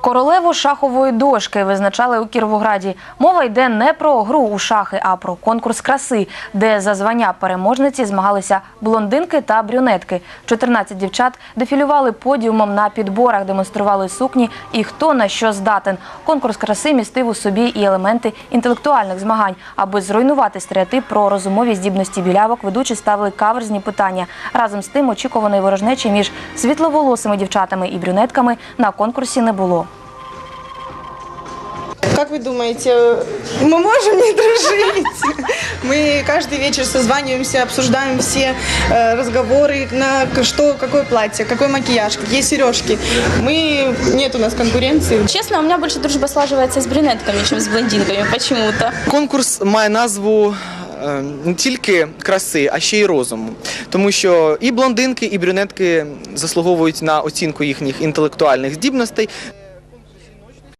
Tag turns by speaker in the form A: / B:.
A: Королеву шахової дошки визначали у Кіровограді. Мова йде не про гру у шахи, а про конкурс краси, де за звання переможниці змагалися блондинки та брюнетки. 14 дівчат дефілювали подіумом на підборах, демонстрували сукні і хто на що здатен. Конкурс краси містив у собі і елементи інтелектуальних змагань. Аби зруйнувати стереотип про розумові здібності білявок, ведучі ставили каверзні питання. Разом з тим очікуваної ворожнечі між світловолосими дівчатами і брюнетками на конкурсі не було.
B: Как вы думаете, мы можем не дружить? Мы каждый вечер созваниваемся, обсуждаем все э, разговоры, на к- что, какое платье, какой макияж, какие сережки. Мы, нет у нас конкуренции.
C: Честно, у меня больше дружба слаживается с брюнетками, чем с блондинками почему-то.
D: Конкурс має назву е, не тільки краси, а ще й розуму. Тому що і блондинки, і брюнетки заслуговують на оцінку їхніх інтелектуальних здібностей.